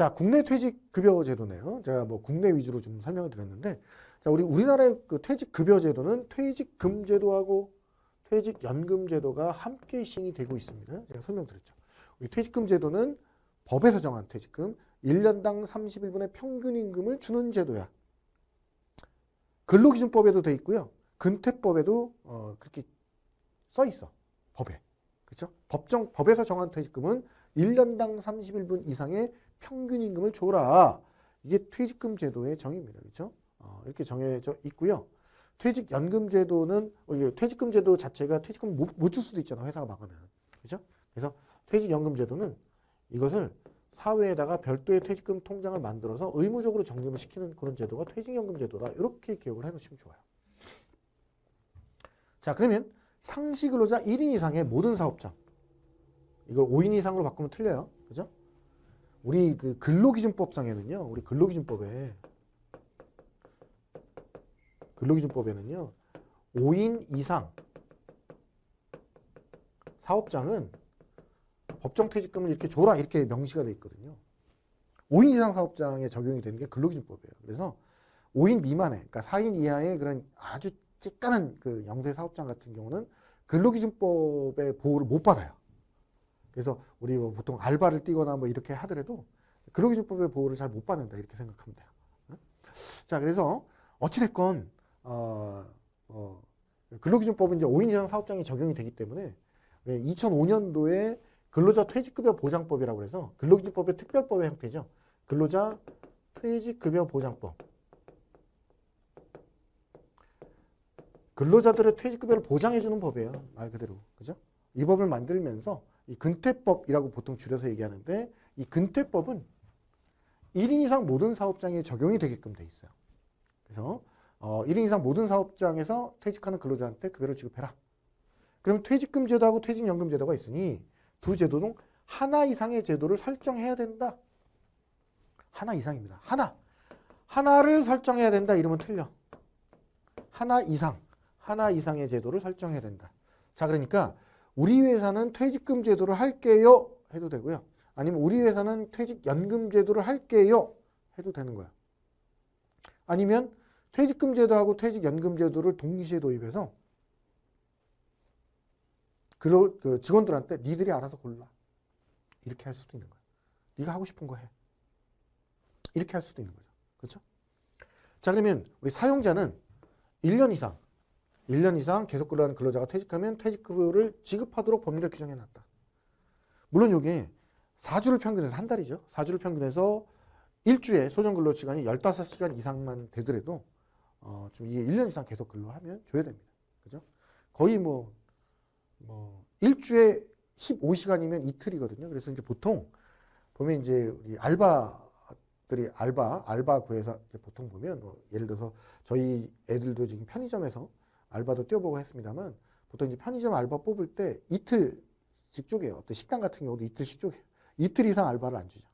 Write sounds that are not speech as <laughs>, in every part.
자, 국내 퇴직급여 제도네요. 제가 뭐 국내 위주로 좀 설명을 드렸는데, 자, 우리 우리나라의 그 퇴직급여 제도는 퇴직금 제도하고 퇴직연금 제도가 함께 시행이 되고 있습니다. 제가 설명드렸죠. 우리 퇴직금 제도는 법에서 정한 퇴직금, 1년당 31분의 평균 임금을 주는 제도야. 근로기준법에도 돼 있고요. 근태법에도 어, 그렇게 써 있어. 법에. 그렇죠? 법정 법에서 정한 퇴직금은 1년당 31분 이상의 평균 임금을 줘라. 이게 퇴직금 제도의 정의입니다. 그렇죠? 어, 이렇게 정해져 있고요. 퇴직연금 제도는 우리 퇴직금 제도 자체가 퇴직금 못 줄 수도 있잖아. 회사가 망하면. 그렇죠? 그래서 퇴직연금 제도는 이것을 사회에다가 별도의 퇴직금 통장을 만들어서 의무적으로 적립을 시키는 그런 제도가 퇴직연금 제도다. 이렇게 기억을 해놓으시면 좋아요. 자, 그러면 상시 근로자 1인 이상의 모든 사업장. 이걸 5인 이상으로 바꾸면 틀려요. 그죠? 우리 그 근로기준법상에는요. 우리 근로기준법에 근로기준법에는요. 5인 이상 사업장은 법정 퇴직금을 이렇게 줘라 이렇게 명시가 돼 있거든요. 5인 이상 사업장에 적용이 되는 게 근로기준법이에요. 그래서 5인 미만의 그러니까 4인 이하의 그런 아주 찌깐한 그 영세 사업장 같은 경우는 근로기준법의 보호를 못 받아요. 그래서 우리 뭐 보통 알바를 뛰거나 뭐 이렇게 하더라도 근로기준법의 보호를 잘 못 받는다 이렇게 생각하면 돼요. 응? 자 그래서 어찌됐건 어, 어, 근로기준법은 이제 5인 이상 사업장이 적용이 되기 때문에 2005년도에 근로자 퇴직급여 보장법이라고 해서 근로기준법의 특별법의 형태죠. 근로자 퇴직급여 보장법. 근로자들의 퇴직급여를 보장해주는 법이에요. 말 그대로. 그죠? 이 법을 만들면서 이 근태법이라고 보통 줄여서 얘기하는데 이 근태법은 1인 이상 모든 사업장에 적용이 되게끔 돼 있어요. 그래서 어, 1인 이상 모든 사업장에서 퇴직하는 근로자한테 급여를 지급해라. 그럼 퇴직금 제도하고 퇴직연금 제도가 있으니 두 제도는 하나 이상의 제도를 설정해야 된다. 하나 이상입니다. 하나. 하나를 설정해야 된다. 이러면 틀려. 하나 이상. 하나 이상의 제도를 설정해야 된다. 자, 그러니까 우리 회사는 퇴직금 제도를 할게요. 해도 되고요. 아니면 우리 회사는 퇴직연금 제도를 할게요. 해도 되는 거야. 아니면 퇴직금 제도하고 퇴직연금 제도를 동시에 도입해서 그, 그 직원들한테 니들이 알아서 골라. 이렇게 할 수도 있는 거야. 네가 하고 싶은 거 해. 이렇게 할 수도 있는 거죠. 그렇죠? 자, 그러면 우리 사용자는 1년 이상 1년 이상 계속 근로하는 근로자가 퇴직하면 퇴직급여를 지급하도록 법률에 규정해 놨다. 물론 이게 4주를 평균해서 한 달이죠. 4주를 평균해서 일주에 소정 근로 시간이 15시간 이상만 되더라도 어, 좀 이게 1년 이상 계속 근로하면 줘야 됩니다. 그죠? 거의 뭐, 뭐, 일주에 15시간이면 이틀이거든요. 그래서 이제 보통 보면 이제 우리 알바들이 알바, 알바 구해서 보통 보면 뭐 예를 들어서 저희 애들도 지금 편의점에서 알바도 뛰어보고 했습니다만 보통 이제 편의점 알바 뽑을 때 이틀씩 쪼개요. 어떤 식당 같은 경우도 이틀씩 쪼개요. 이틀 이상 알바를 안 주죠.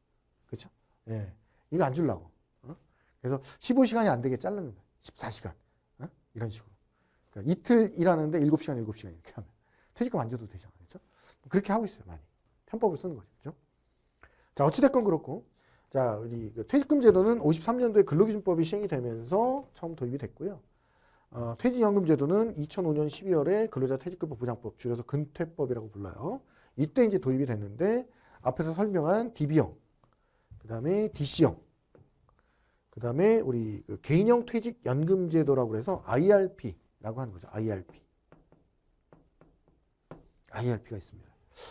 그렇죠? 예. 이거 안 주려고. 어? 그래서 15시간이 안 되게 자르는 거예요. 14시간. 어? 이런 식으로. 그러니까 이틀 일하는데 7시간, 7시간 이렇게 하면. 퇴직금 안 줘도 되잖아요. 그렇죠? 그렇게 하고 있어요. 많이. 편법을 쓰는 거죠. 그렇죠? 자, 어찌됐건 그렇고. 자, 우리 그 퇴직금 제도는 53년도에 근로기준법이 시행이 되면서 처음 도입이 됐고요. 어, 퇴직연금 제도는 2005년 12월에 근로자 퇴직급여 보장법 줄여서 근퇴법이라고 불러요. 이때 이제 도입이 됐는데 앞에서 설명한 DB형, 그 다음에 DC형, 그 다음에 우리 그 개인형 퇴직연금 제도라고 해서 IRP라고 하는 거죠. IRP. IRP가 있습니다.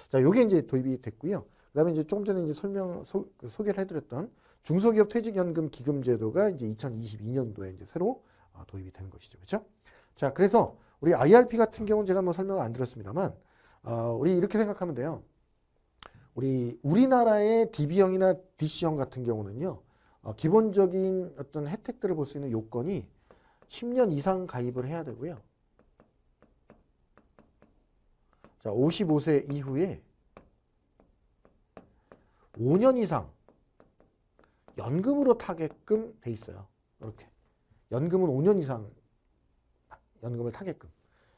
자, 요게 이제 도입이 됐고요. 그 다음에 이제 조금 전에 이제 설명, 소, 그 소개를 해드렸던 중소기업 퇴직연금 기금 제도가 이제 2022년도에 이제 새로 어, 도입이 되는 것이죠. 그렇죠? 자, 그래서 우리 IRP 같은 경우는 제가 뭐 설명을 안 드렸습니다만 어, 우리 이렇게 생각하면 돼요. 우리 우리나라의 DB형이나 DC형 같은 경우는요. 어, 기본적인 어떤 혜택들을 볼 수 있는 요건이 10년 이상 가입을 해야 되고요. 자, 55세 이후에 5년 이상 연금으로 타게끔 돼 있어요. 이렇게. 연금은 5년 이상 연금을 타게끔.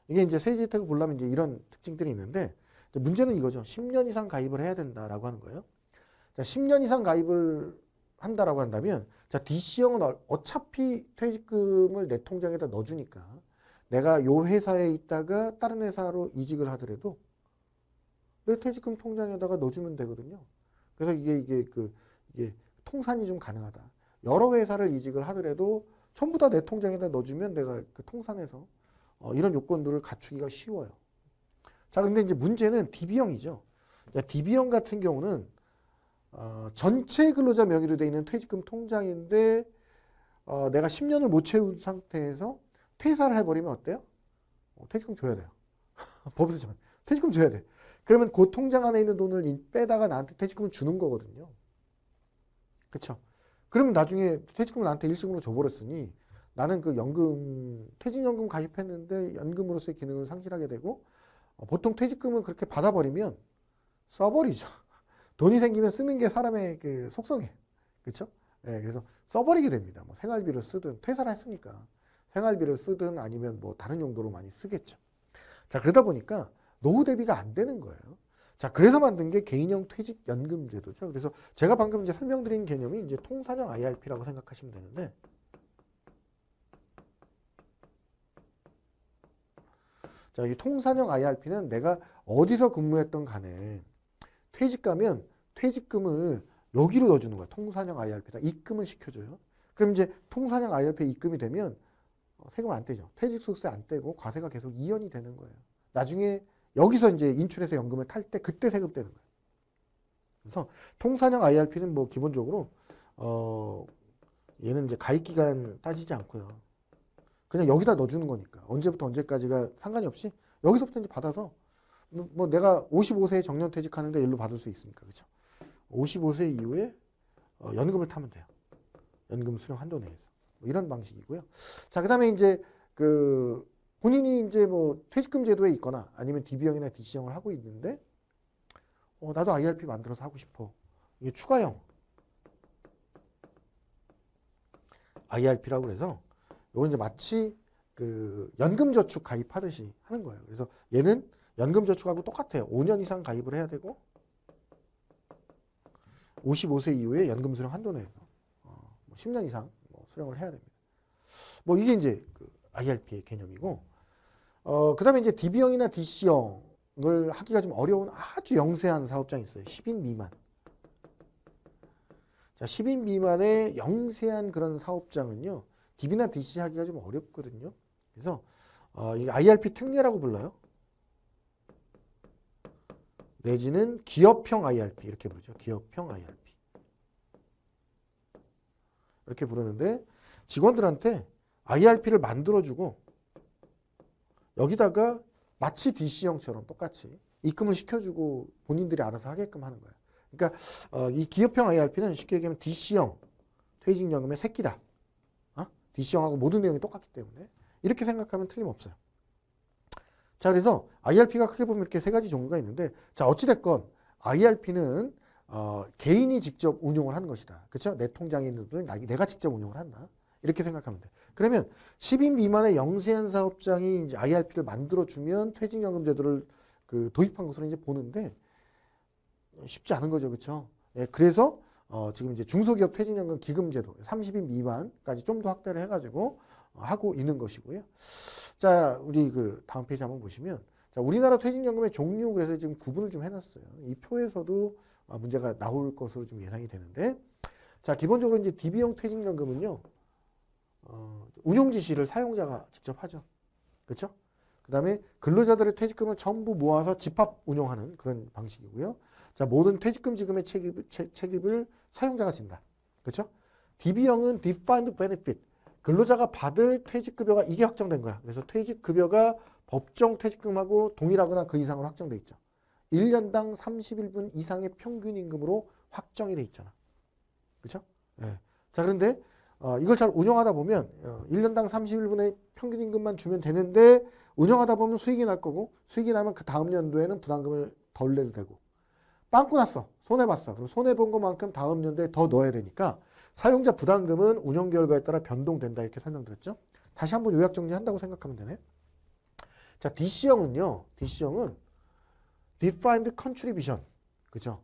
이게 이제 세제 혜택을 보려면 이제 이런 특징들이 있는데 문제는 이거죠. 10년 이상 가입을 해야 된다라고 하는 거예요. 자, 10년 이상 가입을 한다라고 한다면 자 DC형은 어- 어차피 퇴직금을 내 통장에다 넣어주니까 내가 요 회사에 있다가 다른 회사로 이직을 하더라도 내 퇴직금 통장에다가 넣어주면 되거든요. 그래서 이게 이게 그 이게 통산이 좀 가능하다. 여러 회사를 이직을 하더라도 전부 다 내 통장에다 넣어주면 내가 그 통산에서 어, 이런 요건들을 갖추기가 쉬워요. 자, 근데 이제 문제는 DB형이죠. DB형 같은 경우는 어, 전체 근로자 명의로 되어 있는 퇴직금 통장인데 어, 내가 10년을 못 채운 상태에서 퇴사를 해버리면 어때요? 어, 퇴직금 줘야 돼요. <laughs> 법에서 퇴직금 줘야 돼. 그러면 그 통장 안에 있는 돈을 이- 빼다가 나한테 퇴직금을 주는 거거든요. 그쵸? 그러면 나중에 퇴직금을 나한테 일시금으로 줘버렸으니 나는 그 연금, 퇴직연금 가입했는데 연금으로서의 기능을 상실하게 되고 어, 보통 퇴직금을 그렇게 받아버리면 써버리죠. <laughs> 돈이 생기면 쓰는 게 사람의 그 속성이에요. 그렇죠? 예, 그래서 써버리게 됩니다. 뭐 생활비로 쓰든 퇴사를 했으니까 생활비를 쓰든 아니면 뭐 다른 용도로 많이 쓰겠죠. 자 그러다 보니까 노후 대비가 안 되는 거예요. 자 그래서 만든 게 개인형 퇴직 연금 제도죠. 그래서 제가 방금 이제 설명드린 개념이 이제 통산형 IRP라고 생각하시면 되는데 자, 이 통산형 IRP는 내가 어디서 근무했던 간에 퇴직 가면 퇴직금을 여기로 넣어주는 거야. 통산형 IRP다. 입금을 시켜줘요. 그럼 이제 통산형 IRP에 입금이 되면 어, 세금 안 떼죠. 퇴직소득세 안 떼고 과세가 계속 이연이 되는 거예요. 나중에 여기서 이제 인출해서 연금을 탈 때 그때 세금 떼는 거예요. 그래서 통산형 IRP는 뭐 기본적으로 어 얘는 이제 가입 기간 따지지 않고요. 그냥 여기다 넣어주는 거니까 언제부터 언제까지가 상관이 없이 여기서부터 이제 받아서 뭐, 뭐 내가 55세에 정년 퇴직하는데 일로 받을 수 있으니까 그렇죠. 55세 이후에 어, 연금을 타면 돼요. 연금 수령 한도 내에서 뭐 이런 방식이고요. 자 그다음에 이제 그 본인이 이제 뭐 퇴직금 제도에 있거나 아니면 DB형이나 DC형을 하고 있는데 어, 나도 IRP 만들어서 하고 싶어. 이게 추가형 IRP라고 그래서 이건 이제 마치 그 연금저축 가입하듯이 하는 거예요. 그래서 얘는 연금저축하고 똑같아요. 5년 이상 가입을 해야 되고 55세 이후에 연금 수령 한도 내에서 어, 뭐 10년 이상 뭐 수령을 해야 됩니다. 뭐 이게 이제 그 IRP의 개념이고 어, 그 다음에 이제 DB형이나 DC형을 하기가 좀 어려운 아주 영세한 사업장이 있어요. 10인 미만. 자, 10인 미만의 영세한 그런 사업장은요. DB나 DC 하기가 좀 어렵거든요. 그래서 어, 이 IRP 특례라고 불러요. 내지는 기업형 IRP 이렇게 부르죠. 기업형 IRP 이렇게 부르는데 직원들한테 IRP를 만들어주고 여기다가 마치 DC형처럼 똑같이 입금을 시켜주고 본인들이 알아서 하게끔 하는 거예요. 그러니까 어, 이 기업형 IRP는 쉽게 얘기하면 DC형 퇴직연금의 새끼다. 어? DC형하고 모든 내용이 똑같기 때문에 이렇게 생각하면 틀림없어요. 자, 그래서 IRP가 크게 보면 이렇게 세 가지 종류가 있는데, 자, 어찌됐건 IRP는 어, 개인이 직접 운용을 하는 것이다. 그렇죠? 내 통장에 있는 돈을 나- 내가 직접 운용을 한다. 이렇게 생각하면 돼. 그러면 10인 미만의 영세한 사업장이 이제 IRP를 만들어주면 퇴직연금 제도를 그 도입한 것으로 이제 보는데 쉽지 않은 거죠. 그렇죠? 예, 그래서 어, 지금 이제 중소기업 퇴직연금 기금 제도 30인 미만까지 좀 더 확대를 해가지고 어, 하고 있는 것이고요. 자, 우리 그 다음 페이지 한번 보시면 자, 우리나라 퇴직연금의 종류 그래서 지금 구분을 좀 해놨어요. 이 표에서도 아, 문제가 나올 것으로 좀 예상이 되는데 자, 기본적으로 이제 DB형 퇴직연금은요. 어, 운용 지시를 사용자가 직접 하죠. 그렇죠? 그 다음에 근로자들의 퇴직금을 전부 모아서 집합 운용하는 그런 방식이고요. 자, 모든 퇴직금 지급의 책임, 채- 책임을 사용자가 진다. 그렇죠? DB형은 defined benefit. 근로자가 받을 퇴직급여가 이게 확정된 거야. 그래서 퇴직급여가 법정 퇴직금하고 동일하거나 그 이상으로 확정돼 있죠. 1년당 31분 이상의 평균 임금으로 확정이 돼 있잖아. 그렇죠? 예. 자, 그런데 어, 이걸 잘 운영하다 보면 어, 1년당 31분의 평균 임금만 주면 되는데 운영하다 보면 수익이 날 거고 수익이 나면 그 다음 연도에는 부담금을 덜 내도 되고 빵꾸 났어. 손해봤어. 그럼 손해본 것만큼 다음 연도에 더 넣어야 되니까 사용자 부담금은 운영 결과에 따라 변동된다 이렇게 설명드렸죠. 다시 한번 요약 정리한다고 생각하면 되네. 자, DC형은요. DC형은 Defined Contribution. 그죠?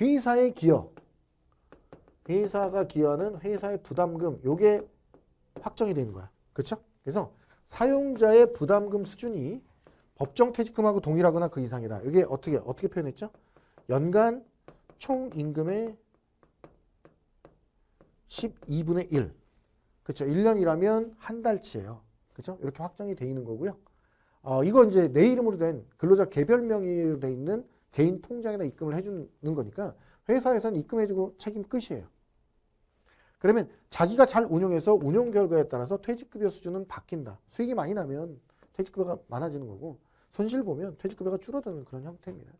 회사의 기여. 회사가 기여하는 회사의 부담금 요게 확정이 되는 거야. 그렇죠? 그래서 사용자의 부담금 수준이 법정 퇴직금하고 동일하거나 그 이상이다. 이게 어떻게 어떻게 표현했죠? 연간 총 임금의 12분의 1. 그렇죠? 1년이라면 한 달치예요. 그렇죠? 이렇게 확정이 돼 있는 거고요. 어, 이건 이제 내 이름으로 된 근로자 개별 명의로 돼 있는 개인 통장에다 입금을 해주는 거니까 회사에서는 입금해주고 책임 끝이에요. 그러면 자기가 잘 운용해서 운용 결과에 따라서 퇴직급여 수준은 바뀐다. 수익이 많이 나면 퇴직급여가 많아지는 거고 손실 보면 퇴직급여가 줄어드는 그런 형태입니다.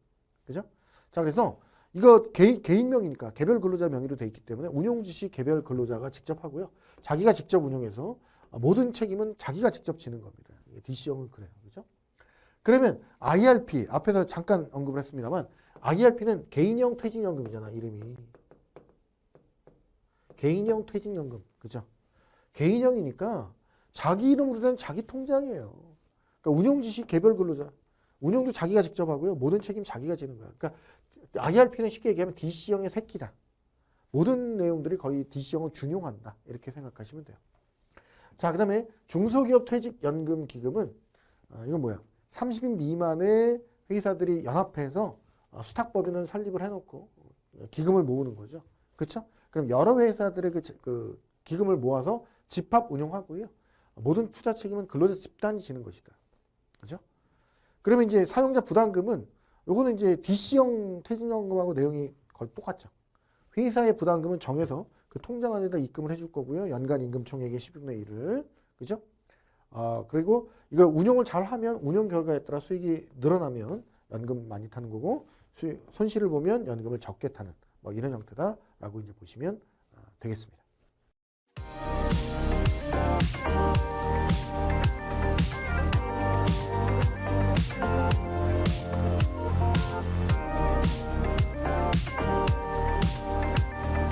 그죠? 자, 그래서 이거 개인, 개인 명이니까 개별 근로자 명의로 돼 있기 때문에 운용 지시 개별 근로자가 직접 하고요. 자기가 직접 운용해서 모든 책임은 자기가 직접 지는 겁니다. DC형은 그래요. 그죠? 그러면 IRP 앞에서 잠깐 언급을 했습니다만 IRP는 개인형 퇴직연금이잖아 이름이 개인형 퇴직연금 그죠? 개인형이니까 자기 이름으로 된 자기 통장이에요. 그러니까 운용지시 개별 근로자 운용도 자기가 직접 하고요. 모든 책임 자기가 지는 거야. 그러니까 IRP는 쉽게 얘기하면 DC형의 새끼다. 모든 내용들이 거의 DC형을 준용한다. 이렇게 생각하시면 돼요. 자, 그 다음에 중소기업 퇴직연금 기금은 아, 이건 뭐야? 30인 미만의 회사들이 연합해서 어, 수탁법인을 설립을 해놓고 어, 기금을 모으는 거죠. 그렇죠? 그럼 여러 회사들의 그, 제- 그 기금을 모아서 집합 운용하고요. 모든 투자 책임은 근로자 집단이 지는 것이다. 그죠? 그러면 이제 사용자 부담금은 요거는 이제 DC형 퇴직연금하고 내용이 거의 똑같죠. 회사의 부담금은 정해서 그 통장 안에다 입금을 해줄 거고요. 연간 임금 총액의 10분의 1을. 그죠? 아, 그리고 이거 운용을 잘 하면 운용 결과에 따라 수익이 늘어나면 연금 많이 타는 거고 수익, 손실을 보면 연금을 적게 타는 뭐 이런 형태다 라고 이제 보시면 아, 되겠습니다.